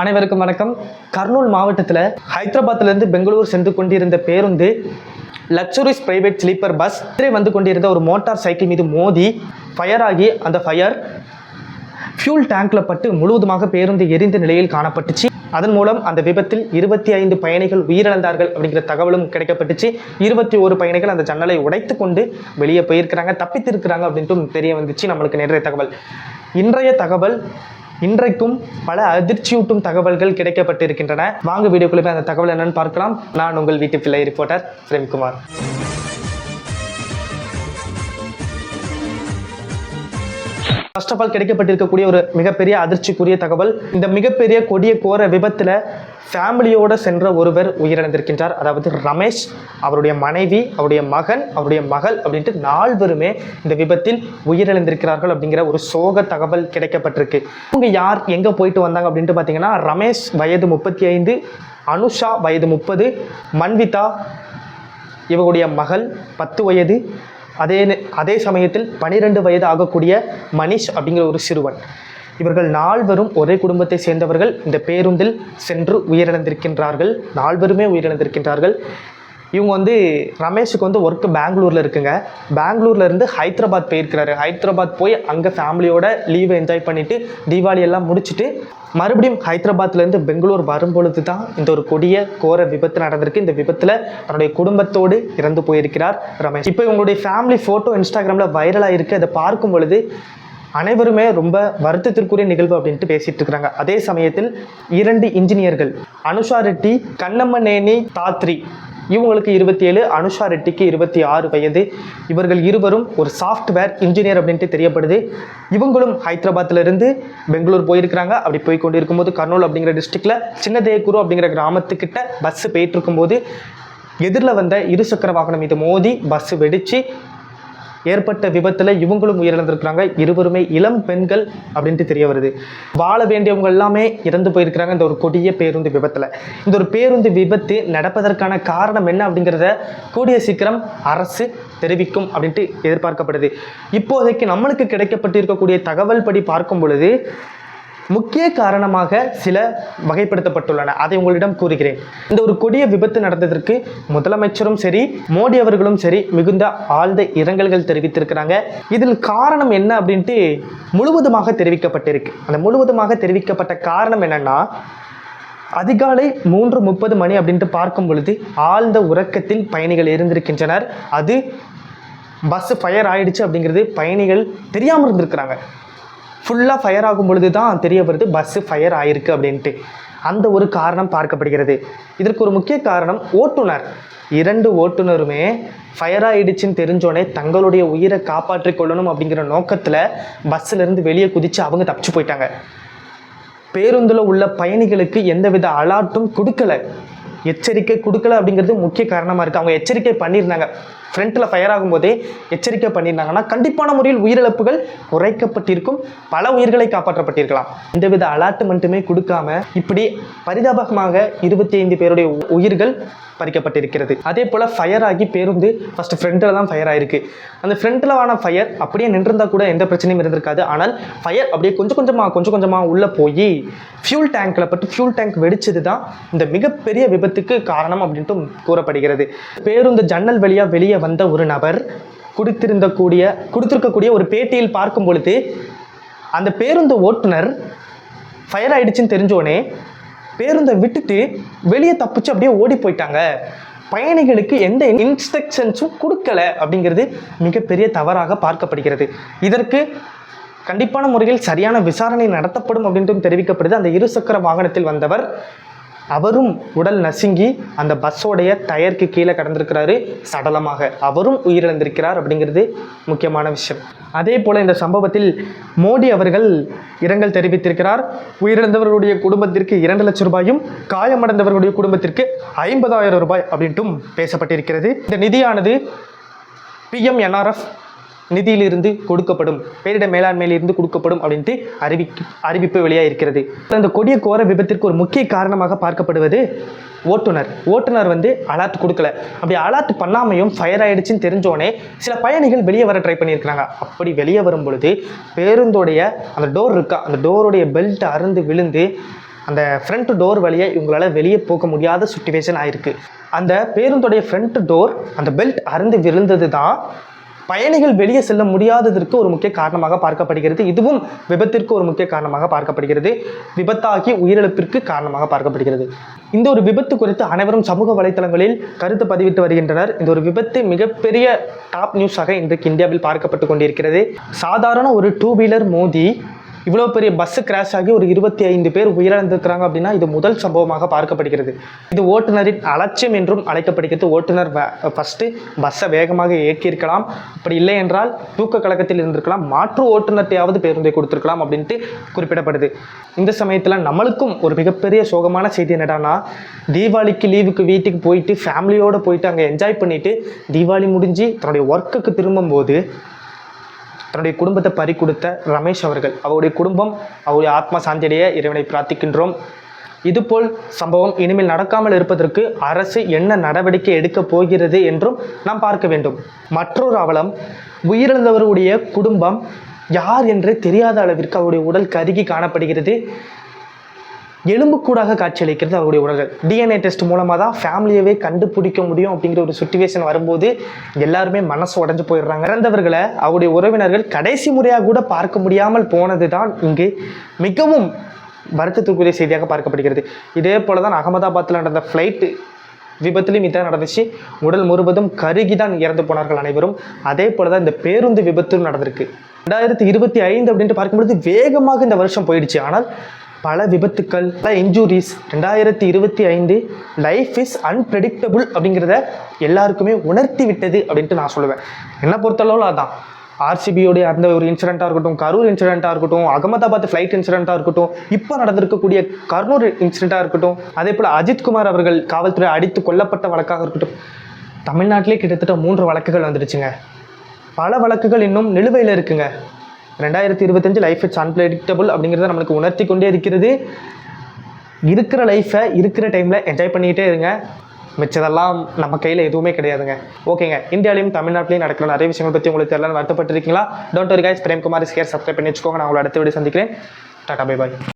அனைவருக்கும் வணக்கம். கர்னூல் மாவட்டத்தில் ஹைதராபாத்திலிருந்து பெங்களூர் சென்று கொண்டிருந்த பேருந்து லக்ஸுரிஸ் பிரைவேட் ஸ்லீப்பர் பஸ் எதிரே வந்து கொண்டிருந்த ஒரு மோட்டார் சைக்கிள் மீது மோதி ஃபயர் ஆகி அந்த ஃபயர் ஃபியூல் டேங்க்ல பட்டு முழுவதுமாக பேருந்து எரிந்த நிலையில் காணப்பட்டுச்சு. அதன் மூலம் அந்த விபத்தில் இருபத்தி ஐந்து பயணிகள் உயிரிழந்தார்கள் அப்படிங்கிற தகவலும் கிடைக்கப்பட்டுச்சு. இருபத்தி ஒரு பயணிகள் அந்த ஜன்னலை உடைத்து கொண்டு வெளியே போயிருக்கிறாங்க தப்பித்திருக்கிறாங்க அப்படின்ட்டு தெரிய வந்துச்சு நம்மளுக்கு நிறைய தகவல். இன்றைய தகவல் இன்றைக்கும் பல அதிர்ச்சியூட்டும் தகவல்கள் கிடைக்கப்பட்டிருக்கின்றன. வாங்க வீடியோக்குள்ளே அந்த தகவல் என்னன்னு பார்க்கலாம். நான் உங்கள் வீட்டு பிள்ளை reporter Premkumar. First of all கிடைக்கப்பட்டிருக்கக்கூடிய ஒரு மிகப்பெரிய அதிர்ச்சிக்குரிய தகவல் இந்த மிகப்பெரிய கொடிய கோர விபத்தில் ஃபேமிலியோடு சென்ற ஒருவர் உயிரிழந்திருக்கின்றார். அதாவது ரமேஷ் அவருடைய மனைவி அவருடைய மகன் அவருடைய மகள் அப்படின்ட்டு நால்வருமே இந்த விபத்தில் உயிரிழந்திருக்கிறார்கள் அப்படிங்கிற ஒரு சோக தகவல் கிடைக்கப்பட்டிருக்கு. இவங்க யார் எங்கே போயிட்டு வந்தாங்க அப்படின்ட்டு பார்த்தீங்கன்னா ரமேஷ் வயது முப்பத்தி ஐந்து அனுஷா வயது முப்பது மன்விதா இவருடைய மகள் பத்து வயது அதே அதே சமயத்தில் பனிரெண்டு வயது ஆகக்கூடிய மனிஷ் அப்படிங்கிற ஒரு சிறுவன். இவர்கள் நால்வரும் ஒரே குடும்பத்தை சேர்ந்தவர்கள். இந்த பேருந்தில் சென்று உயிரிழந்திருக்கின்றார்கள். நால்வருமே உயிரிழந்திருக்கின்றார்கள். இவங்க வந்து ரமேஷுக்கு வந்து ஒர்க்கு பெங்களூரில் இருக்குங்க. பெங்களூர்லேருந்து ஹைதராபாத் போயிருக்கிறாரு. ஹைதராபாத் போய் அங்கே ஃபேமிலியோட லீவை என்ஜாய் பண்ணிவிட்டு தீபாவளி எல்லாம் முடிச்சுட்டு மறுபடியும் ஹைதராபாத்லேருந்து பெங்களூர் வரும்பொழுது தான் இந்த ஒரு கொடிய கோர விபத்து நடந்திருக்கு. இந்த விபத்தில் தன்னுடைய குடும்பத்தோடு இறந்து போயிருக்கிறார் ரமேஷ். இப்போ இவங்களுடைய ஃபேமிலி ஃபோட்டோ இன்ஸ்டாகிராமில் வைரலாக இருக்குது அதை பார்க்கும் பொழுது அனைவருமே ரொம்ப வருத்தத்திற்குரிய நிகழ்வு அப்படின்ட்டு பேசிட்டு இருக்கிறாங்க. அதே சமயத்தில் இரண்டு இன்ஜினியர்கள் அனுஷா ரெட்டி கண்ணம்மநேனி தாத்ரி. இவங்களுக்கு இருபத்தி ஏழு அனுஷா ரெட்டிக்கு இருபத்தி ஆறு வயது. இவர்கள் இருவரும் ஒரு சாஃப்ட்வேர் இன்ஜினியர் அப்படின்ட்டு தெரியப்படுது. இவங்களும் ஹைதராபாத்திலிருந்து பெங்களூர் போயிருக்கிறாங்க. அப்படி போய் கொண்டு இருக்கும்போது கர்னூல் அப்படிங்கிற டிஸ்ட்ரிக்டில் சின்னதேக்குரு அப்படிங்கிற கிராமத்துக்கிட்ட பஸ் போயிட்டு இருக்கும்போது எதிரில் வந்த இருசக்கர வாகனம் மீது மோதி பஸ் வெடித்து ஏற்பட்ட விபத்தில் இவங்களும் உயிரிழந்திருக்கிறாங்க. இருவருமே இளம் பெண்கள் அப்படின்ட்டு தெரிய வருது. வாழ வேண்டியவங்க எல்லாமே இறந்து போயிருக்கிறாங்க இந்த ஒரு கொடிய பேருந்து விபத்தில். இந்த ஒரு பேருந்து விபத்து நடப்பதற்கான காரணம் என்ன அப்படிங்கிறத கூடிய சீக்கிரம் அரசு தெரிவிக்கும் அப்படின்ட்டு எதிர்பார்க்கப்படுது. இப்போதைக்கு நம்மளுக்கு கிடைக்கப்பட்டிருக்கக்கூடிய தகவல் படி பார்க்கும் பொழுது முக்கிய காரணமாக சில வகைப்படுத்தப்பட்டுள்ளன. அதை உங்களிடம் கூறுகிறேன். இந்த ஒரு கொடிய விபத்து நடந்ததற்கு முதலமைச்சரும் சரி மோடி அவர்களும் சரி மிகுந்த ஆழ்ந்த இரங்கல்கள் தெரிவித்திருக்கிறாங்க. இதில் காரணம் என்ன அப்படின்ட்டு முழுவதுமாக தெரிவிக்கப்பட்டிருக்கு. அந்த முழுவதுமாக தெரிவிக்கப்பட்ட காரணம் என்னன்னா அதிகாலை மூன்று முப்பது மணி அப்படின்ட்டு பார்க்கும் பொழுது ஆழ்ந்த உறக்கத்தில் பயணிகள் இருந்திருக்கின்றனர். அது பஸ் ஃபயர் ஆயிடுச்சு அப்படிங்கிறது பயணிகள் தெரியாமல் இருந்திருக்கிறாங்க. ஃபுல்லாக ஃபயர் ஆகும் பொழுது தான் தெரிய வருது பஸ்ஸு ஃபயர் ஆயிருக்கு அப்படின்ட்டு. அந்த ஒரு காரணம் பார்க்கப்படுகிறது. இதற்கு ஒரு முக்கிய காரணம் ஓட்டுநர். இரண்டு ஓட்டுநருமே ஃபயர் ஆகிடுச்சின்னு தெரிஞ்சோடனே தங்களுடைய உயிரை காப்பாற்றிக் கொள்ளணும் அப்படிங்கிற நோக்கத்தில் பஸ்ஸிலேருந்து வெளியே குதித்து அவங்க தப்பிச்சு போயிட்டாங்க. பேருந்தில் உள்ள பயணிகளுக்கு எந்தவித அலாட்டும் கொடுக்கல. எச்சரிக்கை கொடுக்கல அப்படிங்கிறது முக்கிய காரணமாக இருக்குது அவங்க எச்சரிக்கை பண்ணியிருந்தாங்க. ஃப்ரண்ட்டில் ஃபயர் ஆகும்போதே எச்சரிக்கை பண்ணியிருந்தாங்கன்னா கண்டிப்பான முறையில் உயிரிழப்புகள் குறைக்கப்பட்டிருக்கும். பல உயிர்களை காப்பாற்றப்பட்டிருக்கலாம். எந்தவித அலாட்மெண்ட்டுமே கொடுக்காம இப்படி பரிதாபகமாக இருபத்தி ஐந்து பேருடைய உ- உயிர்கள் பறிக்கப்பட்டிருக்கிறது. அதே போல் ஃபயர் ஆகி பேருந்து ஃபஸ்ட் ஃப்ரண்ட்டில் தான் ஃபயர் ஆயிருக்கு. அந்த ஃப்ரண்ட்டில் ஆன ஃபயர் அப்படியே நின்றிருந்தால் கூட எந்த பிரச்சனையும் இருந்திருக்காது. ஆனால் ஃபயர் அப்படியே கொஞ்சம் கொஞ்சமாக கொஞ்சம் கொஞ்சமாக உள்ளே போய் ஃபியூல் டேங்க்கில் பட்டு ஃபியூல் டேங்க் வெடிச்சது தான் இந்த மிகப்பெரிய விபத்துக்கு காரணம் அப்படின்ட்டு கூறப்படுகிறது. பேருந்து ஜன்னல் வழியாக வெளியே வந்த ஒரு நபர் கொடுத்திருந்த கூடிய கொடுத்துருக்கக்கூடிய ஒரு பேட்டியில் பார்க்கும் பொழுது அந்த பேருந்து ஓட்டுநர் ஃபயர் ஆயிடுச்சுன்னு தெரிஞ்சோடனே பேருந்தை விட்டுட்டு வெளியே தப்பிச்சு அப்படியே ஓடி போயிட்டாங்க. பயணிகளுக்கு எந்த இன்ஸ்ட்ரக்ஷன்ஸும் கொடுக்கல அப்படிங்கிறது மிகப்பெரிய தவறாக பார்க்கப்படுகிறது. இதற்கு கண்டிப்பான முறையில் சரியான விசாரணை நடத்தப்படும் அப்படின்றும் தெரிவிக்கப்படுது. அந்த இருசக்கர வாகனத்தில் வந்தவர் அவரும் உடல் நசுங்கி அந்த பஸ்ஸோடைய டயருக்கு கீழே கடந்திருக்கிறாரு சடலமாக. அவரும் உயிரிழந்திருக்கிறார் அப்படிங்கிறது முக்கியமான விஷயம். அதே போல் இந்த சம்பவத்தில் மோடி அவர்கள் இரங்கல் தெரிவித்திருக்கிறார். உயிரிழந்தவர்களுடைய குடும்பத்திற்கு இரண்டு லட்சம் ரூபாயும் காயமடைந்தவர்களுடைய குடும்பத்திற்கு ஐம்பதாயிரம் ரூபாய் அப்படின்ட்டும் பேசப்பட்டிருக்கிறது. இந்த நிதியானது பிஎம்என்ஆர்எஃப் நிதியிலிருந்து கொடுக்கப்படும் பேரிடர் மேலாண்மையிலிருந்து கொடுக்கப்படும் அப்படின்ட்டு அறிவி அறிவிப்பு வெளியாக இருக்கிறது இந்த கொடிய கோர விபத்திற்கு ஒரு முக்கிய காரணமாக பார்க்கப்படுவது ஓட்டுநர். ஓட்டுநர் வந்து அலர்ட் கொடுக்கல. அப்படி அலர்ட் பண்ணாமையும் ஃபயர் ஆயிடுச்சுன்னு தெரிஞ்சோடனே சில பயணிகள் வெளியே வர ட்ரை பண்ணியிருக்கிறாங்க. அப்படி வெளியே வரும் பொழுது பேருந்தோடைய அந்த டோர் இருக்கா அந்த டோருடைய பெல்ட் அருந்து விழுந்து அந்த ஃப்ரண்ட் டோர் வழியாக இவங்களால் வெளியே போக முடியாத சுச்சுவேஷன் ஆயிருக்கு. அந்த பேருந்துடைய ஃப்ரண்ட் டோர் அந்த பெல்ட் அறுந்து விழுந்தது தான் பயணிகள் வெளியே செல்ல முடியாததற்கு ஒரு முக்கிய காரணமாக பார்க்கப்படுகிறது. இதுவும் விபத்திற்கு ஒரு முக்கிய காரணமாக பார்க்கப்படுகிறது. விபத்தாகி உயிரிழப்பிற்கு காரணமாக பார்க்கப்படுகிறது. இந்த ஒரு விபத்து குறித்து அனைவரும் சமூக வலைத்தளங்களில் கருத்து பதிவிட்டு வருகின்றனர். இந்த ஒரு விபத்து மிகப்பெரிய டாப் நியூஸாக இன்றைக்கு இந்தியாவில் பார்க்கப்பட்டு கொண்டிருக்கிறது. சாதாரண ஒரு டூ வீலர் மோதி இவ்வளோ பெரிய பஸ்ஸு கிராஷ் ஆகி ஒரு இருபத்தி ஐந்து பேர் உயிரிழந்திருக்கிறாங்க அப்படின்னா இது முதல் சம்பவமாக பார்க்கப்படுகிறது. இது ஓட்டுநரின் அலட்சியம் என்றும் அழைக்கப்படுகிறது. ஓட்டுநர் ஃபஸ்ட்டு பஸ்ஸை வேகமாக இயக்கியிருக்கலாம். அப்படி இல்லை என்றால் தூக்க கழகத்தில் இருந்திருக்கலாம். மாற்று ஓட்டுநர்ட்டையாவது பேருந்தை கொடுத்துருக்கலாம் அப்படின்ட்டு குறிப்பிடப்படுது. இந்த சமயத்தில் நம்மளுக்கும் ஒரு மிகப்பெரிய சோகமான செய்தி என்னடான்னா தீபாவளிக்கு லீவுக்கு வீட்டுக்கு போயிட்டு ஃபேமிலியோடு போயிட்டு அங்கே என்ஜாய் பண்ணிவிட்டு தீபாவளி முடிஞ்சு தன்னுடைய ஒர்க்குக்கு திரும்பும்போது தன்னுடைய குடும்பத்தை பறி கொடுத்த ரமேஷ் அவர்கள். அவருடைய குடும்பம் அவருடைய ஆத்மா சாந்தியடைய இறைவனை பிரார்த்திக்கின்றோம். இதுபோல் சம்பவம் இனிமேல் நடக்காமல் இருப்பதற்கு அரசு என்ன நடவடிக்கை எடுக்கப் போகிறது என்றும் நாம் பார்க்க வேண்டும். மற்றொரு அவலம் உயிரிழந்தவருடைய குடும்பம் யார் என்று தெரியாத அளவிற்கு அவருடைய உடல் கருகி காணப்படுகிறது. எலும்புக்கூடாக காட்சியளிக்கிறது அவருடைய உடல்கள். டிஎன்ஏ டெஸ்ட் மூலமாக தான் ஃபேமிலியவே கண்டுபிடிக்க முடியும் அப்படிங்கிற ஒரு சுச்சுவேஷன் வரும்போது எல்லாருமே மனசு உடஞ்சு போயிடுறாங்க. இறந்தவர்களை அவருடைய உறவினர்கள் கடைசி முறையாக கூட பார்க்க முடியாமல் போனது தான் இங்கு மிகவும் வருத்தத்துக்குரிய செய்தியாக பார்க்கப்படுகிறது. இதே போல தான் அகமதாபாத்தில் நடந்த ஃப்ளைட்டு விபத்துலையும் இதான் நடந்துச்சு. உடல் முழுவதும் கருகி தான் இறந்து போனார்கள் அனைவரும். அதே போல தான் இந்த பேருந்து விபத்தும் நடந்திருக்கு. ரெண்டாயிரத்தி இருபத்தி ஐந்து அப்படின்ட்டு பார்க்கும்பொழுது வேகமாக இந்த வருஷம் போயிடுச்சு. ஆனால் பல விபத்துக்கள் பல இன்ஜூரிஸ் ரெண்டாயிரத்தி இருபத்தி ஐந்து லைஃப் இஸ் அன்பிரடிக்டபுள் அப்படிங்கிறத எல்லாருக்குமே உணர்த்தி விட்டது அப்படின்ட்டு நான் சொல்லுவேன். என்னை பொறுத்தளவில் அதான். ஆர்சிபியோடைய அந்த ஒரு இன்சிடெண்ட்டாக இருக்கட்டும் கரூர் இன்சிடெண்ட்டாக இருக்கட்டும் அகமதாபாத் ஃப்ளைட் இன்சிடெண்ட்டாக இருக்கட்டும் இப்போ நடந்திருக்கக்கூடிய கர்னூர் இன்சிடெண்ட்டாக இருக்கட்டும் அதே போல் அஜித்குமார் அவர்கள் காவல்துறை அடித்து கொல்லப்பட்ட வழக்காக இருக்கட்டும் தமிழ்நாட்டிலே கிட்டத்தட்ட மூன்று வழக்குகள் வந்துடுச்சுங்க. பல வழக்குகள் இன்னும் நிலுவையில் இருக்குங்க. ரெண்டாயிரத்தி இருபத்தஞ்சு லைஃப் இட்ஸ் அன்பிரடிக்டபுள் அப்படிங்கிறத நம்மளுக்கு உணர்த்தி கொண்டே இருக்கிறது. இருக்கிற லைஃப்பை இருக்கிற டைமில் என்ஜாய் பண்ணிக்கிட்டே இருங்க. மிச்சதெல்லாம் நம்ம கையில் எதுவுமே கிடையாதுங்க. ஓகேங்க இந்தியாவிலையும் தமிழ்நாட்டிலையும் நடக்கிற நிறைய விஷயங்கள் பற்றி உங்களுக்கு தெரியல வருத்தப்பட்டிருக்கீங்களா? Don't worry guys Premkumar share subscribe பண்ணி வச்சுக்கோங்க. நான் உங்களை அடுத்த வீடியோ சந்திக்கிறேன். Tata bye bye